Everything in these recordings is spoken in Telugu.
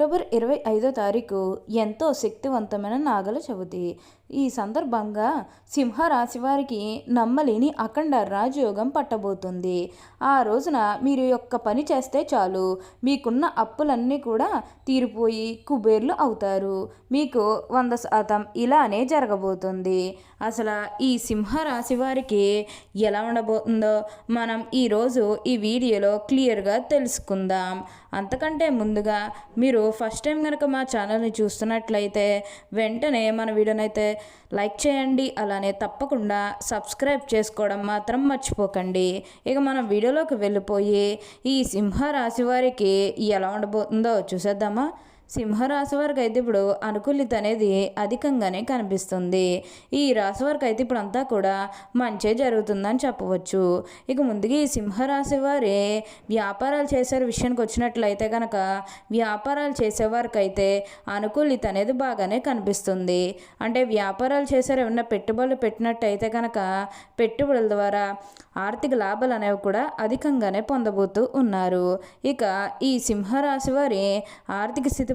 అక్టోబర్ ఇరవై ఐదో తారీఖు ఎంతో శక్తివంతమైన నాగల చవితి. ఈ సందర్భంగా సింహరాశి వారికి నమ్మలేని అఖండ రాజయోగం పట్టబోతుంది. ఆ రోజున మీరు యొక్క పని చేస్తే చాలు. మీకున్న అప్పులన్నీ కూడా తీరిపోయి కుబేర్లు అవుతారు. మీకు వంద శాతం ఇలానే జరగబోతుంది. అసలు ఈ సింహరాశి వారికి ఎలా ఉండబోతుందో మనం ఈరోజు ఈ వీడియోలో క్లియర్గా తెలుసుకుందాం. అంతకంటే ముందుగా మీరు ఫస్ట్ టైం కనుక మా ఛానల్ని చూస్తున్నట్లయితే వెంటనే మన వీడియోనైతే లైక్ చేయండి అలానే తప్పకుండా సబ్స్క్రైబ్ చేసుకోవడం మాత్రం మర్చిపోకండి. ఇక మనం వీడియోలోకి వెళ్ళిపోయి ఈ సింహరాశి వారికి ఎలా ఉండబోతుందో చూసేద్దామా? సింహరాశి వారికి అయితే ఇప్పుడు అనుకూలిత అనేది అధికంగానే కనిపిస్తుంది. ఈ రాశి వారికి అయితే ఇప్పుడు అంతా కూడా మంచే జరుగుతుందని చెప్పవచ్చు. ఇక ముందుగా ఈ సింహరాశి వారి వ్యాపారాలు చేసే విషయానికి వచ్చినట్లయితే కనుక వ్యాపారాలు చేసేవారికి అయితే అనుకూలిత అనేది బాగానే కనిపిస్తుంది. అంటే వ్యాపారాలు చేసారు ఏమన్నా పెట్టుబడులు పెట్టినట్టయితే కనుక పెట్టుబడుల ద్వారా ఆర్థిక లాభాలు అనేవి కూడా అధికంగానే పొందబోతూ ఉన్నారు. ఇక ఈ సింహరాశి వారి ఆర్థిక స్థితి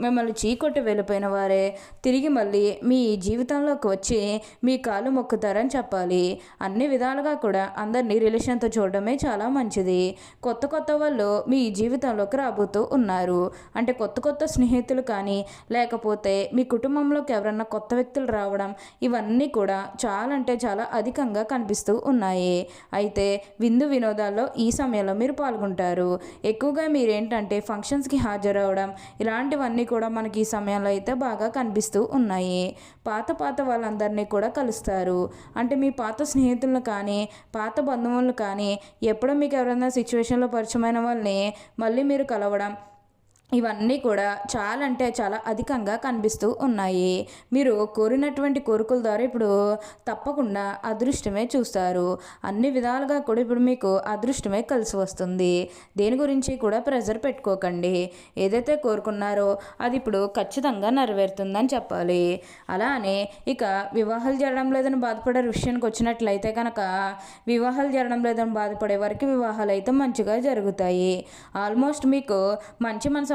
మిమ్మల్ని చీకొట్టి వెళ్ళిపోయిన వారే తిరిగి మళ్ళీ మీ జీవితంలోకి వచ్చి మీ కాలు మొక్కుతారని చెప్పాలి. అన్ని విధాలుగా కూడా అందరినీ రిలేషన్తో చూడడమే చాలా మంచిది. కొత్త కొత్త వాళ్ళు మీ జీవితంలోకి రాబోతూ ఉన్నారు. అంటే కొత్త కొత్త స్నేహితులు కానీ లేకపోతే మీ కుటుంబంలోకి ఎవరన్నా కొత్త వ్యక్తులు రావడం ఇవన్నీ కూడా చాలా అంటే చాలా అధికంగా కనిపిస్తూ ఉన్నాయి. అయితే విందు వినోదాల్లో ఈ సమయంలో మీరు పాల్గొంటారు. ఎక్కువగా మీరేంటంటే ఫంక్షన్స్కి హాజరవడం ఇలాంటివన్నీ కూడా మనకి ఈ సమయంలో అయితే బాగా కనిపిస్తూ ఉన్నాయి. పాత పాత వాళ్ళందరినీ కూడా కలుస్తారు. అంటే మీ పాత స్నేహితులను కానీ పాత బంధువులను కానీ ఎప్పుడో మీకు ఎవరైనా సిచ్యువేషన్లో పరిచయమైన వాళ్ళని మళ్ళీ మీరు కలవడం ఇవన్నీ కూడా చాలా అంటే చాలా అధికంగా కనిపిస్తూ ఉన్నాయి. మీరు కోరినటువంటి కోరికల ద్వారా ఇప్పుడు తప్పకుండా అదృష్టమే చూస్తారు. అన్ని విధాలుగా కూడా ఇప్పుడు మీకు అదృష్టమే కలిసి వస్తుంది. దేని గురించి కూడా ప్రెజర్ పెట్టుకోకండి. ఏదైతే కోరుకున్నారో అది ఇప్పుడు ఖచ్చితంగా నెరవేరుతుందని చెప్పాలి. అలానే ఇక వివాహాలు జరగడం లేదని బాధపడే విషయానికి వచ్చినట్లయితే కనుక వివాహాలు జరగడం లేదని బాధపడే వారికి వివాహాలు అయితే మంచిగా జరుగుతాయి. ఆల్మోస్ట్ మీకు మంచి మనసు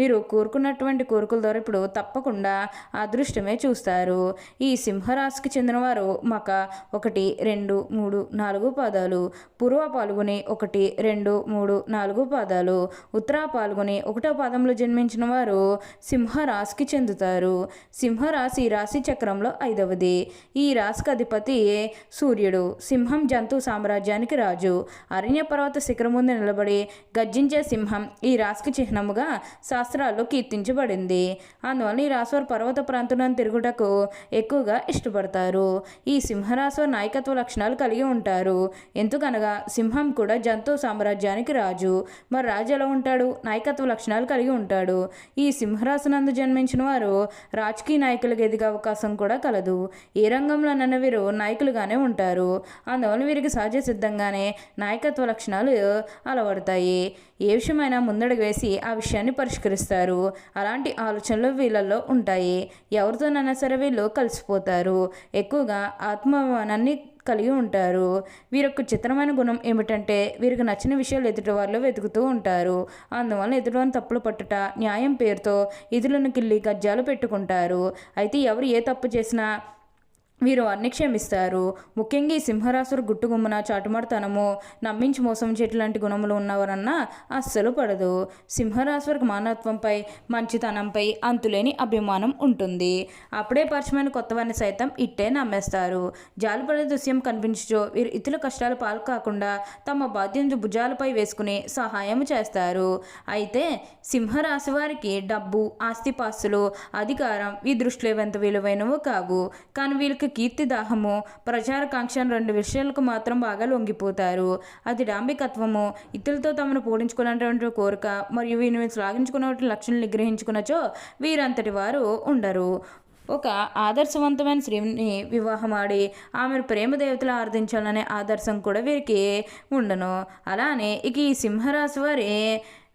మీరు కోరుకున్నటువంటి కోరికల ద్వారా ఇప్పుడు తప్పకుండా అదృష్టమే చూస్తారు. ఈ సింహరాశికి చెందినవారు మక ఒకటి రెండు మూడు నాలుగు పాదాలు పూర్వ పాల్గొని ఒకటి రెండు మూడు నాలుగు పాదాలు ఉత్తర పాల్గొని ఒకటో పాదంలో జన్మించిన వారు సింహరాశికి చెందుతారు. సింహరాశి రాశి చక్రంలో ఐదవది. ఈ రాశికి అధిపతి సూర్యుడు. సింహం జంతు సామ్రాజ్యానికి రాజు. అరణ్య పర్వత శిఖరం ముందు నిలబడి గర్జించే సింహం ఈ రాశికి చిహ్నముగా శాస్త్రాల్లో కీర్తించబడింది. అందువల్ల ఈ రాశివారు పర్వత ప్రాంతంలో తిరుగుటకు ఎక్కువగా ఇష్టపడతారు. ఈ సింహరాశి నాయకత్వ లక్షణాలు కలిగి ఉంటారు. ఎందుకనగా సింహం కూడా జంతు సామ్రాజ్యానికి రాజు. మరి రాజు ఎలా ఉంటాడు? నాయకత్వ లక్షణాలు కలిగి ఉంటాడు. ఈ సింహరాశినందు జన్మించిన వారు రాజకీయ నాయకులకు ఎదిగే అవకాశం కూడా కలదు. ఏ రంగంలోనన్న వీరు నాయకులుగానే ఉంటారు. అందువల్ల వీరికి సహజ సిద్ధంగానే నాయకత్వ లక్షణాలు అలవడతాయి. ఏ విషయమైనా ముందడుగు వేసి ఆ విషయాన్ని పరిష్కరిస్తారు. అలాంటి ఆలోచనలు వీళ్ళల్లో ఉంటాయి. ఎవరితోనైనా సరే వీళ్ళు కలిసిపోతారు. ఎక్కువగా ఆత్మాభిమానాన్ని కలిగి ఉంటారు. వీరొక చిత్రమైన గుణం ఏమిటంటే వీరికి నచ్చిన విషయాలు ఎదుటి వెతుకుతూ ఉంటారు. అందువల్ల ఎదుటివారిని తప్పులు పట్టుట న్యాయం పేరుతో ఇదులను కిల్లి గజ్జాలు పెట్టుకుంటారు. అయితే ఎవరు ఏ తప్పు చేసినా వీరు అన్ని క్షమిస్తారు ముఖ్యంగా ఈ సింహరాశుడు గుట్టుగుమ్మన చాటుమడతనము నమ్మించి మోసం లాంటి గుణములు ఉన్నవారన్నా అస్సలు పడదు. సింహరాశుడికి మానవత్వంపై మంచితనంపై అంతులేని అభిమానం ఉంటుంది. అప్పుడే పరిచయమైన కొత్తవారిని సైతం ఇట్టే నమ్మేస్తారు. జాలిపడే దృశ్యం కనిపించో వీరు ఇతరుల కష్టాలు పాలు కాకుండా తమ బాధ్యత భుజాలపై వేసుకుని సహాయం చేస్తారు. అయితే సింహరాశి వారికి డబ్బు ఆస్తిపాస్తులు అధికారం ఈ దృష్టిలో ఎంత విలువైనవో కావు. కానీ వీళ్ళకి కీర్తి దాహము ప్రచారకాంక్ష రెండు విషయాలకు మాత్రం బాగా లొంగిపోతారు. అది డాంబికత్వము. ఇతరులతో తమను పూడించుకునేటువంటి కోరిక మరియు వీరిని శ్లాఘించుకున్నటువంటి లక్షణాలు నిగ్రహించుకున్నచో వీరంతటి వారు ఉండరు. ఒక ఆదర్శవంతమైన స్త్రీని వివాహమాడి ఆమెను ప్రేమ దేవతలు ఆరాధించాలనే ఆదర్శం కూడా వీరికి ఉండను. అలానే ఇక ఈ సింహరాశి వారి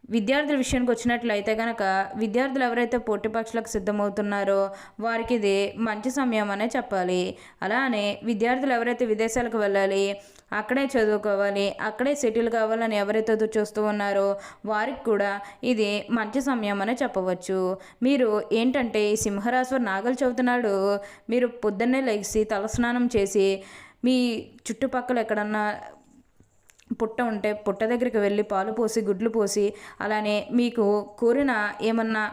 విద్యార్థుల విషయానికి వచ్చినట్లయితే కనుక విద్యార్థులు ఎవరైతే పోటీపక్షులకు సిద్ధమవుతున్నారో వారికి ఇది మంచి సమయం అనే చెప్పాలి. అలానే విద్యార్థులు ఎవరైతే విదేశాలకు వెళ్ళాలి అక్కడే చదువుకోవాలి అక్కడే సెటిల్ కావాలని ఎవరైతే చూస్తూ ఉన్నారో వారికి కూడా ఇది మంచి సమయం అనే చెప్పవచ్చు. మీరు ఏంటంటే ఈ సింహరాశి నాగలు చదువుతున్నాడు మీరు పొద్దున్నే లెగిసి తలస్నానం చేసి మీ చుట్టుపక్కల ఎక్కడన్నా పుట్ట ఉంటే పుట్ట దగ్గరికి వెళ్ళి పాలు పోసి గుడ్లు పోసి అలానే మీకు కోరిన ఏమన్నా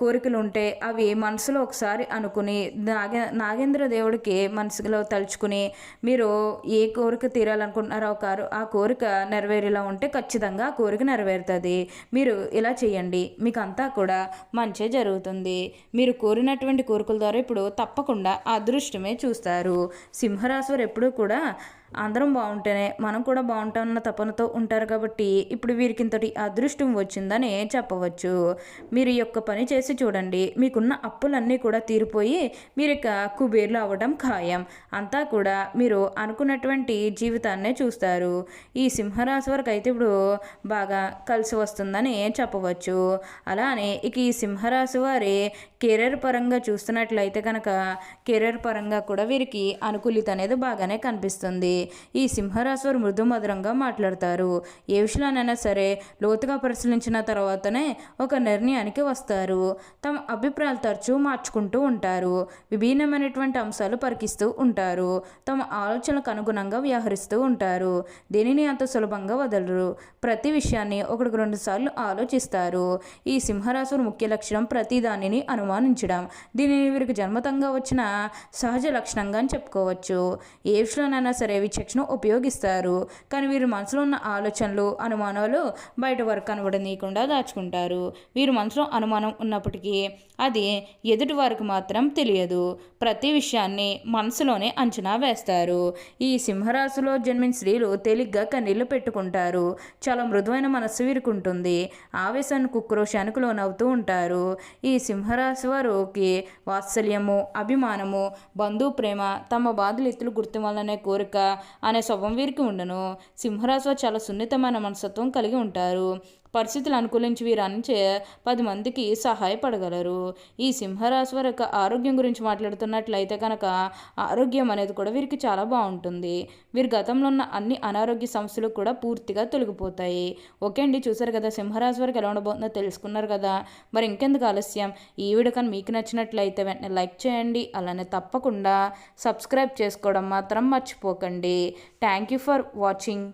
కోరికలు ఉంటే అవి మనసులో ఒకసారి అనుకుని నాగే నాగేంద్ర దేవుడికి మనసులో తలుచుకుని మీరు ఏ కోరిక తీరాలనుకుంటున్నారో కారు ఆ కోరిక నెరవేరేలా ఉంటే ఖచ్చితంగా ఆ కోరిక నెరవేరుతుంది. మీరు ఇలా చేయండి మీకు అంతా కూడా మంచి జరుగుతుంది. మీరు కోరినటువంటి కోరికల ద్వారా ఇప్పుడు తప్పకుండా అదృష్టమే చూస్తారు. సింహరాశి ఎప్పుడూ కూడా అందరం బాగుంటేనే మనం కూడా బాగుంటామన్న తపనతో ఉంటారు కాబట్టి ఇప్పుడు వీరికి ఇంతటి అదృష్టం వచ్చిందని చెప్పవచ్చు. మీరు ఈ యొక్క పని చేసి చూడండి. మీకున్న అప్పులన్నీ కూడా తీరిపోయి మీరు ఇక కుబేర్లు అవ్వడం ఖాయం. అంతా కూడా మీరు అనుకున్నటువంటి జీవితాన్నే చూస్తారు. ఈ సింహరాశి వరకు అయితే ఇప్పుడు బాగా కలిసి వస్తుందని చెప్పవచ్చు. అలానే ఇక ఈ సింహరాశి వారి కెరీర్ పరంగా చూస్తున్నట్లయితే కనుక కెరీర్ పరంగా కూడా వీరికి అనుకూలిత అనేది బాగానే కనిపిస్తుంది. ఈ సింహరాశి మృదు మధురంగా మాట్లాడతారు. ఏ విషయాలైనా సరే లోతుగా పరిశీలించిన తర్వాతనే ఒక నిర్ణయానికి వస్తారు. తమ అభిప్రాయాలు తరచూ మార్చుకుంటూ ఉంటారు. విభిన్నమైనటువంటి అంశాలు పరికిస్తూ ఉంటారు. తమ ఆలోచనలకు అనుగుణంగా వ్యవహరిస్తూ ఉంటారు. దీనిని అంత సులభంగా వదలరు. ప్రతి విషయాన్ని ఒకటికి రెండు సార్లు ఆలోచిస్తారు. ఈ సింహరాశులు ముఖ్య లక్షణం ప్రతి దానిని అనుమానించడం. దీనిని వీరికి జన్మతంగా వచ్చిన సహజ లక్షణంగా అని చెప్పుకోవచ్చు. ఏ విషయంలోనైనా సరే విచక్షణ ఉపయోగిస్తారు. కానీ వీరి మనసులో ఉన్న ఆలోచనలు అనుమానాలు బయట వరకు కనబడనీయకుండా దాచుకుంటారు. వీరి మనసులో అనుమానం ఉన్నప్పటికీ అది ఎదుటి వారికి మాత్రం తెలియదు. ప్రతి విషయాన్ని మనసులోనే అంచనా వేస్తారు. ఈ సింహరాశిలో జన్మిన స్త్రీలు తేలిగ్గా కన్నీళ్ళు పెట్టుకుంటారు. చాలా మృదువైన మనస్సు వీరికి ఉంటుంది. ఆవేశానికి ఉక్రోషానికి లోనవుతూ ఉంటారు. ఈ సింహరాశి వారికి వాత్సల్యము అభిమానము బంధు ప్రేమ తమ బాధలు ఇతరులు గుర్తివ్వాలనే కోరిక అనే స్వభావం వీరికి ఉండను. సింహరాశి చాలా సున్నితమైన మనస్తత్వం కలిగి ఉంటారు. పరిస్థితులు అనుకూలించి వీరు పది మందికి సహాయపడగలరు. ఈ సింహరాశి వారి యొక్క ఆరోగ్యం గురించి మాట్లాడుతున్నట్లయితే కనుక ఆరోగ్యం అనేది కూడా వీరికి చాలా బాగుంటుంది. వీరి గతంలో ఉన్న అన్ని అనారోగ్య సమస్యలు కూడా పూర్తిగా తొలగిపోతాయి. ఓకే అండి చూసారు కదా సింహరాశి వారికి ఎలా ఉండబోతుందో తెలుసుకున్నారు కదా. మరి ఇంకెందుకు ఆలస్యం? ఈ వీడియో కానీ మీకు నచ్చినట్లయితే వెంటనే లైక్ చేయండి. అలానే తప్పకుండా సబ్స్క్రైబ్ చేసుకోవడం మాత్రం మర్చిపోకండి. Thank you for watching.